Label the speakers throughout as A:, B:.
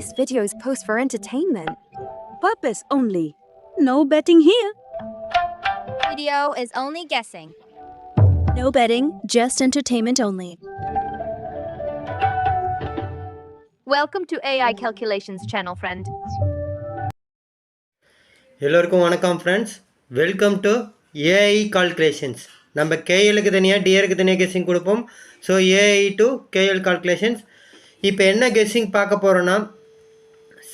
A: This video is post for entertainment. Purpose only. No betting here.
B: Video is only guessing.
A: No betting, just entertainment only.
B: Welcome to AI Calculations channel, friend.
C: எல்லோருக்கும் வணக்கம் friends welcome to AI calculations நம்ம கேஎலுக்கு தனியாக டிஆருக்கு தனியாக guessing கொடுப்போம் so AI to KL calculations இப்போ என்ன guessing பார்க்க போகிறோன்னா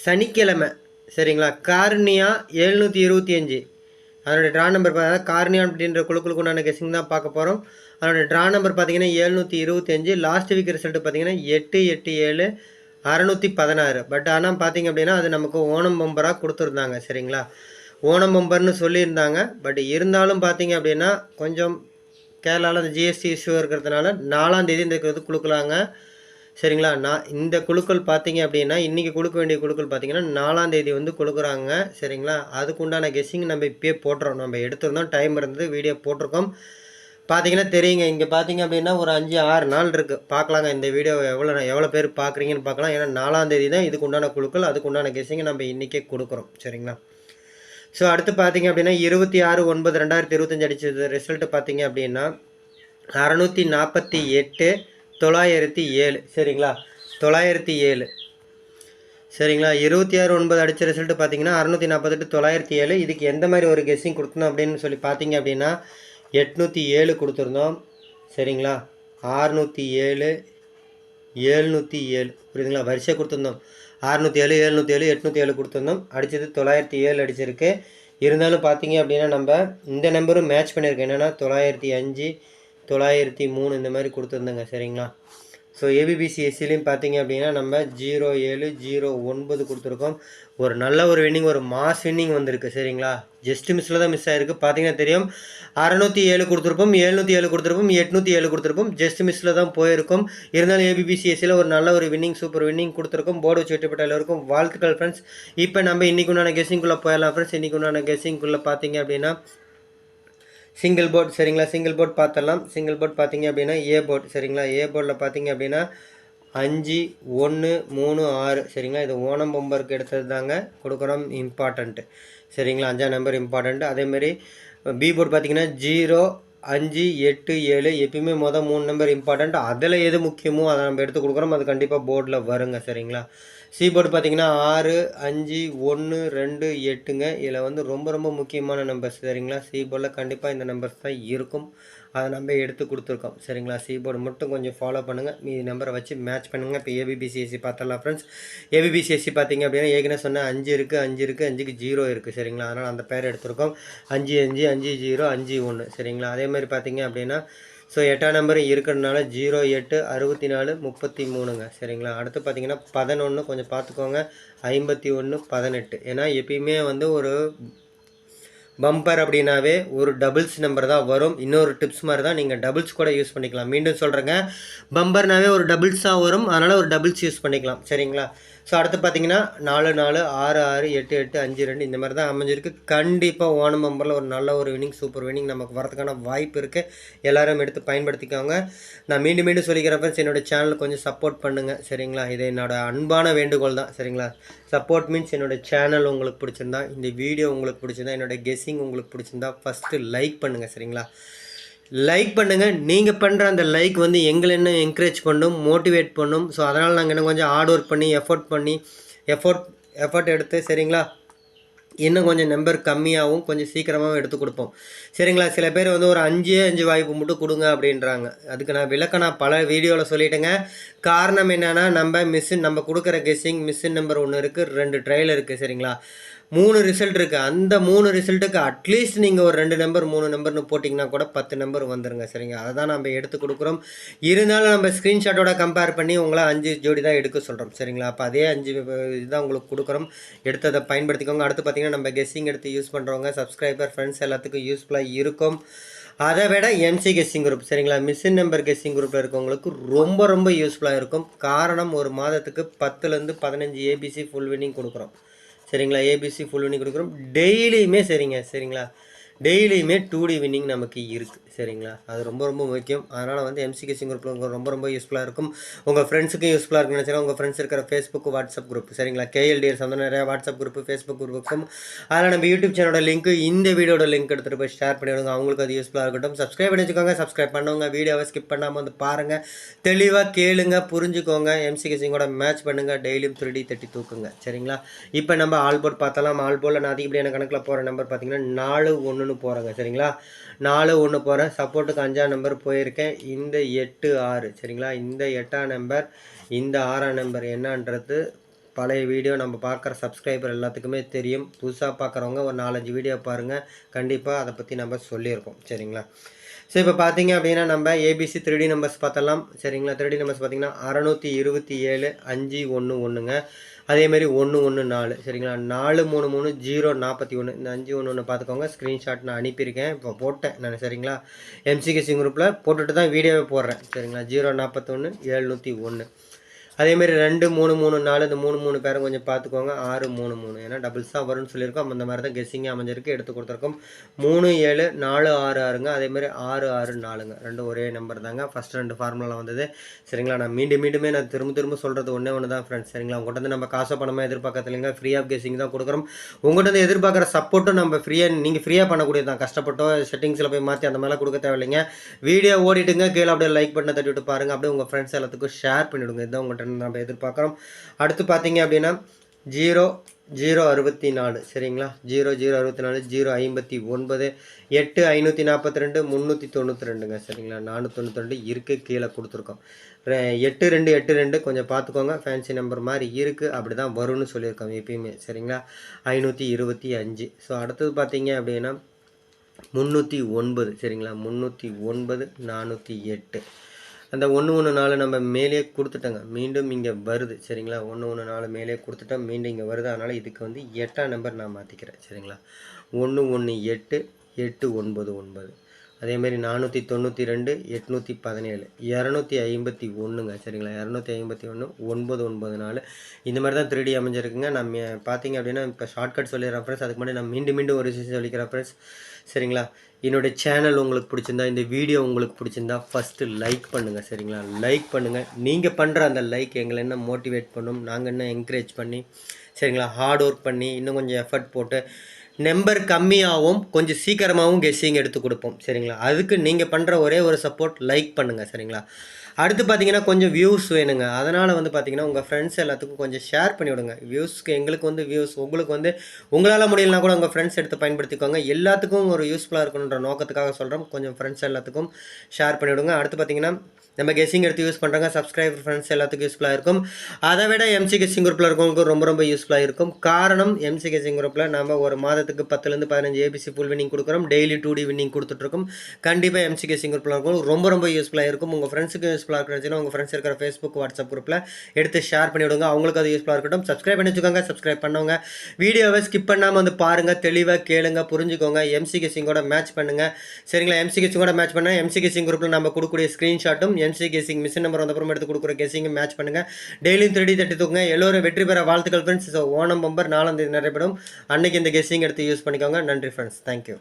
C: சனிக்கிழமை சரிங்களா? கார்னியா எழுநூற்றி இருபத்தி அஞ்சு. அதனுடைய ட்ரா நம்பர் பார்த்தா கார்னியா அப்படின்ற குழுக்களுக்கு உண்டான கெஸிங் தான் பார்க்க போகிறோம் அதனுடைய ட்ரா நம்பர் பார்த்தீங்கன்னா எழுநூற்றி இருபத்தி அஞ்சு. லாஸ்ட் வீக் ரிசல்ட் பார்த்தீங்கன்னா எட்டு எட்டு ஏழு அறநூற்றி பதினாறு. பட் ஆனால் பார்த்தீங்க அப்படின்னா அது நமக்கு ஓணம் பம்பராக கொடுத்துருந்தாங்க சரிங்களா? ஓணம் பம்பர்னு சொல்லியிருந்தாங்க. பட் இருந்தாலும் பார்த்தீங்க அப்படின்னா கொஞ்சம் கேரளாவில் அந்த ஜிஎஸ்டி இஷ்யூ இருக்கிறதுனால நாலாம் தேதி இந்த இது கொடுக்கலாங்க சரிங்களா? நான் இந்த குழுக்கள் பார்த்தீங்க அப்படின்னா இன்றைக்கி கொடுக்க வேண்டிய குழுக்கள் பார்த்தீங்கன்னா நாலாம் தேதி வந்து கொடுக்குறாங்க. சரிங்களா? அதுக்கு உண்டான கெஸ்ஸிங் நம்ம இப்பயே போட்டுறோம் நம்ம எடுத்திருந்தோம் டைம் இருந்தது வீடியோ போட்டிருக்கோம். பார்த்தீங்கன்னா தெரியுங்க. இங்கே பார்த்தீங்க அப்படின்னா ஒரு அஞ்சு ஆறு நாள் இருக்குது பார்க்கலாங்க இந்த வீடியோ எவ்வளோ எவ்வளோ பேர் பார்க்குறீங்கன்னு பார்க்கலாம் ஏன்னா நாலாம் தேதி தான் இதுக்கு உண்டான குழுக்கள். அதுக்கு உண்டான கெஸ்ஸிங்கை நம்ம இன்றைக்கே கொடுக்குறோம். சரிங்களா? ஸோ அடுத்து பார்த்தீங்க அப்படின்னா இருபத்தி ஆறு ஒன்பது ரெண்டாயிரத்தி இருபத்தஞ்சி அடிச்சது. ரிசல்ட்டு பார்த்தீங்க அப்படின்னா அறநூற்றி நாற்பத்தி எட்டு தொள்ளாயிரத்தி ஏழு. சரிங்களா? தொள்ளாயிரத்தி ஏழு. சரிங்களா? இருபத்தி ஆறு ஒன்பது அடித்த ரிசல்ட்டு பார்த்தீங்கன்னா அறநூற்றி நாற்பத்தெட்டு தொள்ளாயிரத்தி ஏழு. இதுக்கு எந்த மாதிரி ஒரு கெஸ்ஸிங் கொடுத்தோம் அப்படின்னு சொல்லி பார்த்தீங்க அப்படின்னா எட்நூற்றி ஏழு கொடுத்துருந்தோம். சரிங்களா? ஆறுநூற்றி ஏழு ஏழ்நூற்றி ஏழு. புரியுதுங்களா? வரிசை கொடுத்துருந்தோம். அறுநூற்றி ஏழு எழுநூற்றி ஏழு எட்நூற்றி ஏழு கொடுத்துருந்தோம். அடித்தது தொள்ளாயிரத்தி ஏழு அடிச்சிருக்கு. இருந்தாலும் பார்த்தீங்க அப்படின்னா நம்ம இந்த நம்பரும் மேட்ச் பண்ணியிருக்கோம். என்னென்னா தொள்ளாயிரத்தி அஞ்சு தொள்ளாயிரத்தி மூணு இந்த மாதிரி கொடுத்துருந்தேங்க சரிங்களா? ஸோ ஏபிபிசிஎஸ்சிலையும் பார்த்தீங்க அப்படின்னா நம்ம ஜீரோ ஏழு ஜீரோ ஒன்பது கொடுத்துருக்கோம். ஒரு நல்ல ஒரு வின்னிங் ஒரு மாஸ் வின்னிங் வந்திருக்கு சரிங்களா? ஜஸ்ட் மிஸ்ஸில் தான் மிஸ் ஆகிருக்கு பார்த்தீங்கன்னா தெரியும் அறநூற்றி ஏழு கொடுத்துருப்போம் எழுநூற்றி ஏழு கொடுத்துருப்போம் எட்நூற்றி ஏழு கொடுத்துருப்போம். ஜஸ்ட் மிஸ்ஸில் தான் போயிருக்கும். இருந்தாலும் ஏபிபிசிஎஸ்சியில் ஒரு நல்ல ஒரு வின்னிங் சூப்பர் வின்னிங் கொடுத்துருக்கோம். போர்டு வச்சு வெட்டப்பட்ட எல்லோருக்கும் வாழ்த்துக்கள் ஃப்ரெண்ட்ஸ் இப்போ நம்ம இன்றைக்கு உண்டான கெஸ்ஸிங்குள்ளே போயிடலாம் ஃப்ரெண்ட்ஸ் இன்றைக்கு உண்டான கெஸ்ஸிங்குள்ளே பார்த்தீங்க அப்படின்னா சிங்கிள் போர்ட் சரிங்களா? சிங்கிள் போர்ட் பார்த்துடலாம். சிங்கிள் போர்ட் பார்த்தீங்க அப்படின்னா ஏ போர்ட் சரிங்களா? ஏ போர்டில் பார்த்தீங்க அப்படின்னா அஞ்சு ஒன்று மூணு ஆறு சரிங்களா? இது ஓணம் பொம்பருக்கு எடுத்தது தாங்க. கொடுக்குறோம் இம்பார்ட்டண்ட்டு சரிங்களா? அஞ்சாம் நம்பர் இம்பார்ட்டண்ட்டு அதேமாரி பி போர்டு பார்த்தீங்கன்னா ஜீரோ அஞ்சு எட்டு ஏழு எப்பயுமே மொதல் மூணு நம்பர் இம்பார்ட்டண்ட் அதில் எது முக்கியமோ அதை நம்ம எடுத்து கொடுக்குறோம். அது கண்டிப்பாக போர்டில் வருங்க சரிங்களா? சி போர்டு பார்த்தீங்கன்னா ஆறு அஞ்சு ஒன்று ரெண்டு எட்டுங்க. இதில் வந்து ரொம்ப ரொம்ப முக்கியமான நம்பர்ஸ் சரிங்களா? சி போர்டில் கண்டிப்பாக இந்த நம்பர்ஸ் தான் இருக்கும். அதை நம்ம எடுத்து கொடுத்துருக்கோம். சரிங்களா? சி போர்டு மட்டும் கொஞ்சம் ஃபாலோ பண்ணுங்கள் மீதி நம்பரை வச்சு மேட்ச் பண்ணுங்கள் இப்போ ஏபிபிசிஎஸ்சி பார்த்தலாம் ஃப்ரெண்ட்ஸ் ஏபிபிசிஎஸ்சி பார்த்தீங்க அப்படின்னா ஏற்கனவே சொன்னால் அஞ்சு இருக்குது அஞ்சு இருக்குது அஞ்சுக்கு ஜீரோ இருக்குது சரிங்களா? அதனால் அந்த பேர் எடுத்திருக்கோம். அஞ்சு அஞ்சு அஞ்சு ஜீரோ அஞ்சு ஒன்று சரிங்களா? அதே மாதிரி பார்த்தீங்க அப்படின்னா ஸோ எட்டாம் நம்பர் இருக்கிறதுனால ஜீரோ எட்டு அறுபத்தி நாலு முப்பத்தி மூணுங்க சரிங்களா? அடுத்து பார்த்தீங்கன்னா பதினொன்று கொஞ்சம் பார்த்துக்கோங்க ஐம்பத்தி ஒன்று பதினெட்டு. ஏன்னா எப்பயுமே வந்து ஒரு பம்பர் அப்படின்னாவே ஒரு டபுள்ஸ் நம்பர் தான் வரும். இன்னொரு டிப்ஸ் மாதிரி தான் நீங்கள் டபுள்ஸ் கூட யூஸ் பண்ணிக்கலாம். மீண்டும் சொல்கிறேங்க பம்பர்னாவே ஒரு டபுள்ஸ் தான் வரும். அதனால் ஒரு டபுள்ஸ் யூஸ் பண்ணிக்கலாம். சரிங்களா? ஸோ அடுத்து பார்த்தீங்கன்னா நாலு நாலு ஆறு ஆறு எட்டு எட்டு அஞ்சு ரெண்டு இந்த மாதிரி தான் அமைஞ்சிருக்கு. கண்டிப்பாக ஓணம் பம்பரில் ஒரு நல்ல ஒரு வினிங் சூப்பர் வினிங் நமக்கு வரதுக்கான வாய்ப்பு இருக்குது எல்லோரும் எடுத்து பயன்படுத்திக்கோங்க. நான் மீண்டும் மீண்டும் சொல்லிக்கிறேன் ஃப்ரெண்ட்ஸ் என்னோட சேனலுக்கு கொஞ்சம் சப்போர்ட் பண்ணுங்கள் சரிங்களா? இது என்னோட அன்பான வேண்டுகோள் தான். சரிங்களா? சப்போர்ட் மீன்ஸ் என்னோட சேனல் உங்களுக்கு பிடிச்சிருந்தா இந்த வீடியோ உங்களுக்கு பிடிச்சிருந்தா என்னோட கெஸ்ஸிங் உங்களுக்கு பிடிச்சிருந்தா ஃபஸ்ட்டு லைக் பண்ணுங்கள் சரிங்களா? லைக் பண்ணுங்கள் நீங்கள் பண்ணுற அந்த லைக் வந்து எங்களை என்ன என்கரேஜ் பண்ணும் மோட்டிவேட் பண்ணும். ஸோ அதனால் நாங்கள் இன்னும் கொஞ்சம் ஹார்ட் ஒர்க் பண்ணி எஃபோர்ட் பண்ணி எஃபோர்ட் எஃபோர்ட் எடுத்து சரிங்களா? இன்னும் கொஞ்சம் நம்பர் கம்மியாகவும் கொஞ்சம் சீக்கிரமாகவும் எடுத்து கொடுப்போம். சரிங்களா? சில பேர் வந்து ஒரு அஞ்சே அஞ்சு வாய்ப்பு மட்டும் கொடுங்க அப்படின்றாங்க. அதுக்கு நான் விளக்க நான் பல வீடியோவில் சொல்லிட்டேங்க. காரணம் என்னென்னா நம்ம மிஷின் நம்ம கொடுக்குற கெஸ்ஸிங் மிஷின் நம்பர் ஒன்று இருக்குது ரெண்டு ட்ரையல் இருக்குது சரிங்களா? மூணு ரிசல்ட் இருக்குது அந்த மூணு ரிசல்ட்டுக்கு அட்லீஸ்ட் நீங்கள் ஒரு ரெண்டு நம்பர் மூணு நம்பர்னு போட்டிங்கன்னா கூட பத்து நம்பர் வந்துருங்க சரிங்க? அதை தான் நம்ம எடுத்து கொடுக்குறோம். இருந்தாலும் நம்ம ஸ்க்ரீன்ஷாட்டோட கம்பேர் பண்ணி உங்களை அஞ்சு ஜோடி தான் எடுக்க சொல்கிறோம் சரிங்களா? அப்போ அதே அஞ்சு இதுதான் உங்களுக்கு கொடுக்குறோம். எடுத்து அதை பயன்படுத்திக்கோங்க. அடுத்து பார்த்தீங்கன்னா நம்ம கெஸ்ஸிங் எடுத்து யூஸ் பண்ணுறவங்க சப்ஸ்கிரைபர் ஃப்ரெண்ட்ஸ் எல்லாத்துக்கும் யூஸ்ஃபுல்லாக இருக்கும். அதை விட எம்சி கெஸ்ஸிங் குரூப் சரிங்களா? மிஷின் நம்பர் கெஸ்ஸிங் குரூப்பில் இருக்கவங்களுக்கு ரொம்ப ரொம்ப யூஸ்ஃபுல்லாக இருக்கும். காரணம் ஒரு மாதத்துக்கு பத்துலேருந்து பதினஞ்சு ஏபிசி ஃபுல் வின்னிங் கொடுக்குறோம். சரிங்களா? ஏபிசி ஃபுல் பண்ணி கொடுக்குறோம். டெய்லியுமே சரிங்க சரிங்களா? டெய்லியுமே டூ டி வின்னிங் நமக்கு இருக்குது சரிங்களா? அது ரொம்ப ரொம்ப முக்கியம். அதனால் வந்து எம்சிகே குரூப்பில் ரொம்ப ரொம்ப யூஸ்ஃபுல்லாக இருக்கும். உங்கள் ஃப்ரெண்ட்ஸுக்கும் யூஸ்ஃபுல்லாக இருக்குன்னு நினச்சா உங்கள் ஃப்ரெண்ட்ஸ் இருக்கிற ஃபேஸ்புக் வாட்ஸ்அப் குரூப் சரிங்களா? கேஎல்டிஎஸ் வந்து நிறையா வாட்ஸ்அப் குரூப் ஃபேஸ்புக் குரூப்புக்கும் அதில் நம்ம யூடியூப் சேனலோட லிங்க் இந்த வீடியோட லிங்க் எடுத்துகிட்டு போய் ஷேர் பண்ணிவிடுங்க அவங்களுக்கு அது யூஸ்ஃபுல்லாக இருக்கட்டும். சப்ஸ்கிரைப் பண்ணி வச்சுக்கோங்க. சப்ஸ்கிரைப் பண்ணுவோங்க வீடியோவை ஸ்கிப் பண்ணாமல் வந்து பாருங்கள் தெளிவாக கேளுங்க புரிஞ்சுக்கோங்க. எம்சிகேசிங்கோட மேட்ச் பண்ணுங்கள் டெய்லியும் திருடி தட்டி தூக்குங்க சரிங்களா? இப்போ நம்ம ஆல்போர்ட் பார்த்தலாம் நான் அதிகப்படியான கணக்கில் போகிற நம்பர் பார்த்தீங்கன்னா நாலு ஒன்று ஒன்றுன்னு போகிறேங்க சரிங்களா? நாலு ஒன்று போகிறேன் சப்போர்ட்டுக்கு அஞ்சாம் நம்பர் போயிருக்கேன். இந்த எட்டு ஆறு சரிங்களா? இந்த எட்டாம் நம்பர் இந்த ஆறாம் நம்பர் என்னன்றது பழைய வீடியோ நம்ம பார்க்குற சப்ஸ்கிரைபர் எல்லாத்துக்குமே தெரியும். புதுசாக பார்க்குறவங்க ஒரு நாலஞ்சு வீடியோ பாருங்கள் கண்டிப்பாக அதை பற்றி நம்ம சொல்லியிருக்கோம் சரிங்களா? ஸோ இப்போ பார்த்தீங்க அப்படின்னா நம்ம ஏபிசி த்ரீ டி நம்பர்ஸ் பார்த்தலாம் சரிங்களா? த்ரீ டி நம்பர்ஸ் பார்த்தீங்கன்னா அறநூற்றி இருபத்தி ஏழு அஞ்சு ஒன்று ஒன்றுங்க அதேமாரி ஒன்று ஒன்று நாலு. சரிங்களா? நாலு மூணு மூணு ஜீரோ நாற்பத்தி ஒன்று இந்த அஞ்சு ஒன்று ஒன்று பார்த்துக்கோங்க. ஸ்க்ரீன்ஷாட் நான் அனுப்பியிருக்கேன். இப்போ போட்டேன் நான் சரிங்களா? எம்சிகேசி குரூப்பில் போட்டுட்டு தான் வீடியோவை போடுறேன். சரிங்களா? ஜீரோ நாற்பத்தொன்று ஏழ்நூற்றி ஒன்று அதேமாரி ரெண்டு மூணு மூணு நாலு இந்த மூணு மூணு பேரும் கொஞ்சம் பார்த்துக்கோங்க. ஆறு மூணு மூணு. ஏன்னா டபுள்ஸாக வரும்னு சொல்லியிருக்கோம். அந்த மாதிரி தான் கெஸ்ஸிங்காக அமைஞ்சிருக்கு. எடுத்து கொடுத்துருக்கோம். மூணு ஏழு நாலு ஆறு ஆறுங்க. அதேமாதிரி ஆறு ஆறு நாலுங்க. ரெண்டும் ஒரே நம்பர் தாங்க. ஃபஸ்ட் ரெண்டு ஃபார்முலாவில் வந்தது. சரிங்களா? நான் மீண்டும் மீண்டுமே நான் திரும்ப திரும்ப சொல்கிறது ஒன்றே ஒன்று தான் ஃப்ரெண்ட்ஸ் சரிங்களா? உங்கள்கிட்ட வந்து நம்ம காசை பணமாக எதிர்பார்க்கறதுலைங்க ஃப்ரீ ஆஃப் கெஸ்ஸிங் தான் கொடுக்குறோம். உங்கள்கிட்ட வந்து எதிர்பார்க்குற சப்போர்ட்டும் நம்ம ஃப்ரீயாக நீங்கள் ஃப்ரீயாக பண்ணக்கூடியது தான். கஷ்டப்பட்டோ செட்டிங்ஸில் போய் மாற்றி அந்த மாதிரிலாம் கொடுக்க தேவையில்லைங்க. வீடியோ ஓடிட்டுங்க. கீழே அப்படியே லைக் பண்ண தட்டி விட்டு பாருங்கள் அப்படியே உங்கள் ஃப்ரெண்ட்ஸ் எல்லாத்துக்கும் ஷேர் பண்ணிவிடுங்க. இதுதான் உங்கள்கிட்ட இருந்து நம்ம எதிர்பார்க்குறோம். அடுத்து பார்த்தீங்க அப்படின்னா ஜீரோ ஜீரோ அறுபத்தி நாலு சரிங்களா? ஜீரோ ஜீரோ அறுபத்தி நாலு ஜீரோ ஐம்பத்தி ஒன்பது எட்டு ஐநூற்றி நாற்பத்தி ரெண்டு முந்நூற்றி தொண்ணூற்றி ரெண்டுங்க. சரிங்களா? நானூற்றி தொண்ணூற்றி ரெண்டு இருக்குது கீழே கொடுத்துருக்கோம். எட்டு ரெண்டு எட்டு ரெண்டு கொஞ்சம் பார்த்துக்கோங்க. ஃபேன்சி நம்பர் மாதிரி இருக்குது அப்படி தான் வரும்னு சொல்லியிருக்கோம் எப்பயுமே. சரிங்களா? ஐநூற்றி இருபத்தி அஞ்சு. ஸோ அடுத்தது பார்த்தீங்க அப்படின்னா முந்நூற்றி ஒன்பது. சரிங்களா? முந்நூற்றி ஒன்பது நானூற்றி எட்டு. அந்த ஒன்று ஒன்று நாலு நம்ம மேலே கொடுத்துட்டோங்க. மீண்டும் இங்கே வருது. சரிங்களா? ஒன்று ஒன்று நாலு மேலே கொடுத்துட்டோம். மீண்டும் இங்கே வருது. அதனால் இதுக்கு வந்து எட்டாம் நம்பர் நான் மாற்றிக்கிறேன் சரிங்களா? ஒன்று ஒன்று எட்டு எட்டு ஒன்பது ஒன்பது. அதேமாரி நானூற்றி தொண்ணூற்றி ரெண்டு எட்நூற்றி பதினேழு இரநூத்தி ஐம்பத்தி ஒன்றுங்க சரிங்களா? இரநூத்தி ஐம்பத்தி ஒன்று ஒன்பது ஒன்பது நாலு. இந்த மாதிரி தான் த்ரீ அமைஞ்சிருக்குங்க. நம்ம பார்த்தீங்க அப்படின்னா இப்போ ஷார்ட்கட் சொல்லிடுறேன் ஃப்ரெண்ட்ஸ் அதுக்கு முன்னாடி நான் மீண்டும் மீண்டும் ஒரு விஷயம் சொல்லிக்கிறேன் ஃப்ரெண்ட்ஸ் சரிங்களா? என்னுடைய சேனல் உங்களுக்கு பிடிச்சிருந்தா இந்த வீடியோ உங்களுக்கு பிடிச்சிருந்தா ஃபஸ்ட்டு லைக் பண்ணுங்கள் சரிங்களா? லைக் பண்ணுங்கள் நீங்கள் பண்ணுற அந்த லைக் எங்களை என்ன மோட்டிவேட் பண்ணும்? நாங்கள் என்ன என்கரேஜ் பண்ணி சரிங்களா? ஹார்ட் ஒர்க் பண்ணி இன்னும் கொஞ்சம் எஃபர்ட் போட்டு நம்பர் கம்மியாகவும் கொஞ்சம் சீக்கிரமாகவும் கெஸ்ஸிங் எடுத்து கொடுப்போம். சரிங்களா? அதுக்கு நீங்கள் பண்ணுற ஒரே ஒரு சப்போர்ட் லைக் பண்ணுங்கள் சரிங்களா? அடுத்து பார்த்தீங்கன்னா கொஞ்சம் வியூஸ் வேணுங்க. அதனால் வந்து பார்த்தீங்கன்னா உங்கள் ஃப்ரெண்ட்ஸ் எல்லாத்துக்கும் கொஞ்சம் ஷேர் பண்ணி விடுங்க. வியூஸ்க்கு எங்களுக்கு வந்து வியூஸ் உங்களுக்கு வந்து உங்களால் முடியலனா கூட உங்கள் ஃப்ரெண்ட்ஸ் எடுத்து பயன்படுத்திக்கோங்க. எல்லாத்துக்கும் ஒரு யூஸ்ஃபுல்லாக இருக்கணுன்ற நோக்கத்துக்காக சொல்கிறோம் கொஞ்சம் ஃப்ரெண்ட்ஸ் எல்லாத்துக்கும் ஷேர் பண்ணிவிடுங்க அடுத்து பார்த்தீங்கன்னா நம்ம கெஸ்ஸிங் எடுத்து யூஸ் பண்ணுறாங்க சப்ஸ்கிரைபர் ஃப்ரெண்ட்ஸ் எல்லாத்துக்கும் யூஸ்ஃபுல்லாக இருக்கும். அதை விட எம்சி கெஸ்ஸிங் குரூப்பில் இருக்கவங்களுக்கு ரொம்ப ரொம்ப யூஸ்ஃபுல்லாக இருக்கும். காரணம் எம்சி கெஸ்ஸிங் குரூப்பில் நம்ம ஒரு மாதத்துக்கு பத்துலேருந்து பதினஞ்சு ஏபிசி ஃபுல் வின்னிங் கொடுக்குறோம். டெய்லி டூ டி வின்னிங் கொடுத்துட்ருக்கோம். கண்டிப்பாக எம்சி கெஸ்ஸிங் குரூப்பில் இருக்கும் ரொம்ப ரொம்ப யூஸ்ஃபுல்லாக இருக்கும். உங்கள் ஃப்ரெண்ட்ஸுக்கு யூஸ்ஃபுல்லாக இருக்கிறச்சுன்னா உங்கள் ஃப்ரெண்ட்ஸ் இருக்கிற ஃபேஸ்புக் வாட்ஸ்அப் குரூப்பில் எடுத்து ஷேர் பண்ணி விடுங்க. அவங்களுக்கு அது யூஸ்ஃபுல்லாக இருக்கட்டும். சப்ஸ்கிரைப் பண்ணி வச்சுக்கோங்க. சப்ஸ்கிரைப் பண்ணவங்க வீடியோவை ஸ்கிப் பண்ணாமல் வந்து பாருங்கள் தெளிவாக கேளுங்க புரிஞ்சுக்கோங்க. எம்சி கெஸ்ஸிங்கோட மேட்ச் பண்ணுங்கள் சரிங்களா? எம்சி கெஸ்ஸிங்கோட மேட்ச் பண்ண எம்சி கெஸ்ஸிங் குரூப்பில் நம்ம கொடுக்கக்கூடிய ஸ்க்ரீன்ஷாட்டும் எம்சி கேசிங் மிஷின் நம்பர் வந்தப்புறம் எடுத்து கொடுக்குற கேசிங்கும் மேட்ச் பண்ணுங்கள் டெய்லியும் த்ரீ தட்டி தூக்குங்க. எல்லோரும் வெற்றி பெற வாழ்த்துக்கள் ஃப்ரெண்ட்ஸ் ஸோ ஓணம் பம்பர் நாலாம் தேதி நடைபெறும். அன்னைக்கு இந்த கெஸ்ஸிங் எடுத்து யூஸ் பண்ணிக்கோங்க. நன்றி ஃப்ரெண்ட்ஸ் தேங்க்யூ